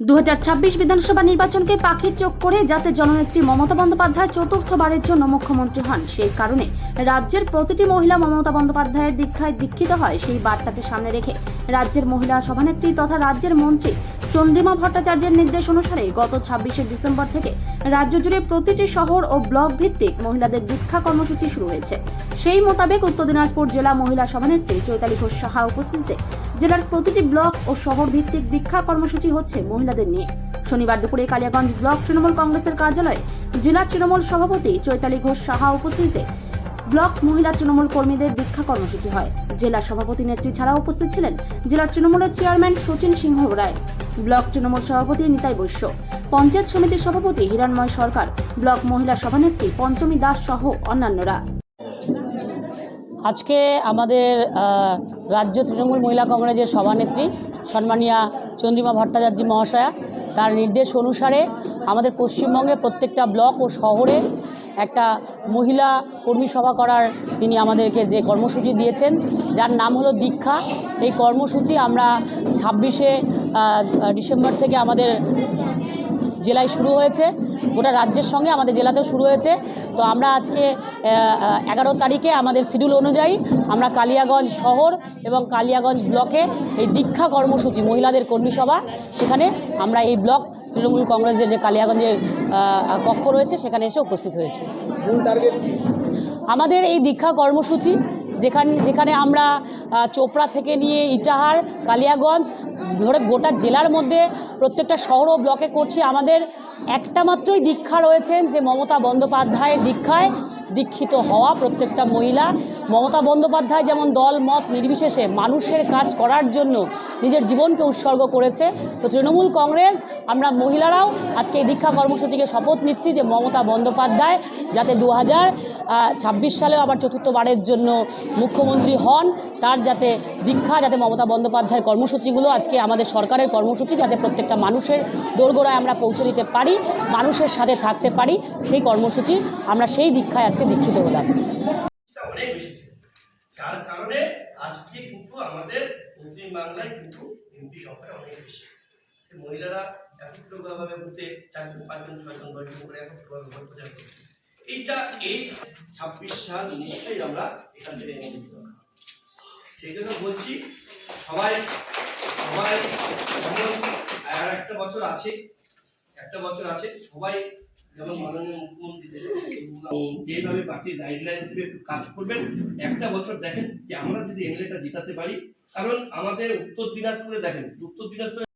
দু হাজার ছাব্বিশ বিধানসভা নির্বাচনকে পাখির চোখ করে যাতে জননেত্রী মমতা বন্দ্যোপাধ্যায় চতুর্থবারের জন্য মুখ্যমন্ত্রী হন, সেই কারণে রাজ্যের প্রতিটি মহিলা মমতা বন্দ্যোপাধ্যায়ের দীক্ষায় দীক্ষিত হয়, সেই বার্তাকে সামনে রেখে রাজ্যের মহিলা সভানেত্রী তথা রাজ্যের মন্ত্রী চন্দ্রিমা ভট্টাচার্যের নির্দেশ অনুসারে গত ছাব্বিশে ডিসেম্বর থেকে রাজ্য জুড়ে প্রতিটি শহর ও ব্লক ভিত্তিক মহিলাদের দীক্ষা কর্মসূচি শুরু হয়েছে। সেই মোতাবেক উত্তর দিনাজপুর জেলা মহিলা সভানেত্রী চৈতালি ঘোষ সাহা উপস্থিতিতে জেলার প্রতিটি ব্লক ও শহর ভিত্তিক দীক্ষা কর্মসূচি হচ্ছে মহিলাদের নিয়ে। শনিবার দুপুরে কালিয়াগঞ্জ ব্লক তৃণমূল কংগ্রেসের কার্যালয়ে জেলা তৃণমূল সভাপতি চৈতালি ঘোষ সাহা উপস্থিতিতে ব্লক মহিলা তৃণমূল কর্মীদের দীক্ষা কর্মসূচি হয়। জেলা সভাপতি নেত্রী ছাড়াও উপস্থিত ছিলেন জেলা তৃণমূলের চেয়ারম্যান সচিন সিংহ রায়, ব্লক তৃণমূল সভাপতি নিতাই বৈশ্য, পঞ্চায়েত সমিতির সভাপতি হিরণময় সরকার, ব্লক মহিলা সভানেত্রী পঞ্চমী দাস সহ অন্যান্যরা। আজকে আমাদের রাজ্য তৃণমূল মহিলা কংগ্রেসের সভানেত্রী সম্মানীয়া চন্দ্রিমা ভট্টাচার্য মহাশয়া, তার নির্দেশ অনুসারে আমাদের পশ্চিমবঙ্গে প্রত্যেকটা ব্লক ও শহরে একটা মহিলা কর্মী সভা করার তিনি আমাদেরকে যে কর্মসূচি দিয়েছেন, যার নাম হলো দীক্ষা। এই কর্মসূচি আমরা ছাব্বিশে ডিসেম্বর থেকে আমাদের জেলায় শুরু হয়েছে। গোটা রাজ্যের সঙ্গে আমাদের জেলাতেও শুরু হয়েছে। তো আমরা আজকে এগারো তারিখে আমাদের শিডিউল অনুযায়ী আমরা কালিয়াগঞ্জ শহর এবং কালিয়াগঞ্জ ব্লকে এই দীক্ষা কর্মসূচি মহিলাদের কর্মী সভা সেখানে আমরা এই ব্লক তৃণমূল কংগ্রেসের যে কালিয়াগঞ্জের কক্ষ রয়েছে সেখানে এসে উপস্থিত হয়েছে। আমাদের এই দীক্ষা কর্মসূচি যেখানে যেখানে আমরা চোপড়া থেকে নিয়ে ইটাহার কালিয়াগঞ্জ ধরে গোটা জেলার মধ্যে প্রত্যেকটা শহর ও ব্লকে করছি। আমাদের একটা মাত্রই দীক্ষা রয়েছেন যে মমতা বন্দ্যোপাধ্যায়ের দীক্ষায় দীক্ষিত হওয়া প্রত্যেকটা মহিলা। মমতা বন্দ্যোপাধ্যায় যেমন দল, মত নির্বিশেষে মানুষের কাজ করার জন্য নিজের জীবনকে উৎসর্গ করেছে, তো তৃণমূল কংগ্রেস, আমরা মহিলারাও আজকে এই দীক্ষা কর্মসূচিকে শপথ নিচ্ছি যে মমতা বন্দ্যোপাধ্যায় যাতে দু হাজার ছাব্বিশ সালেও আবার চতুর্থবারের জন্য মুখ্যমন্ত্রী হন, তার যাতে দীক্ষা, যাতে মমতা বন্দ্যোপাধ্যায়ের কর্মসূচিগুলো আজকে আমাদের সরকারের কর্মসূচি যাতে প্রত্যেকটা মানুষের দোরগোড়ায় আমরা পৌঁছে দিতে পারি, মানুষের সাথে থাকতে পারি, সেই কর্মসূচি আমরা সেই দীক্ষায় আজকে দীক্ষিত হলাম। যার কারণে আজকে কিন্তু আমাদের পশ্চিম বাংলায় কিন্তু এমপি সংখ্যা অনেক বেশি মহিলারা একত্রভাবে ঘুরতে চারজন, পাঁচজন, ছয়জন, দশজন করে একত্রভাবে ভোট প্রচার করছে এইটা এই ছাব্বিশ সাল নিশ্চয়ই আমরা এখান থেকে এনে দিতে। সেই জন্য বলছি, সবাই সবাই আর একটা বছর আছে, একটা বছর আছে, সবাই যেমন মাননীয় মুখ্যমন্ত্রী যেভাবে পার্টির গাইডলাইন থেকে একটু কাজ করবেন, একটা বছর দেখেন যে আমরা যদি এমএলএটা জিতাতে পারি, কারণ আমাদের উত্তর দিনাজপুরে দেখেন, উত্তর দিনাজপুরে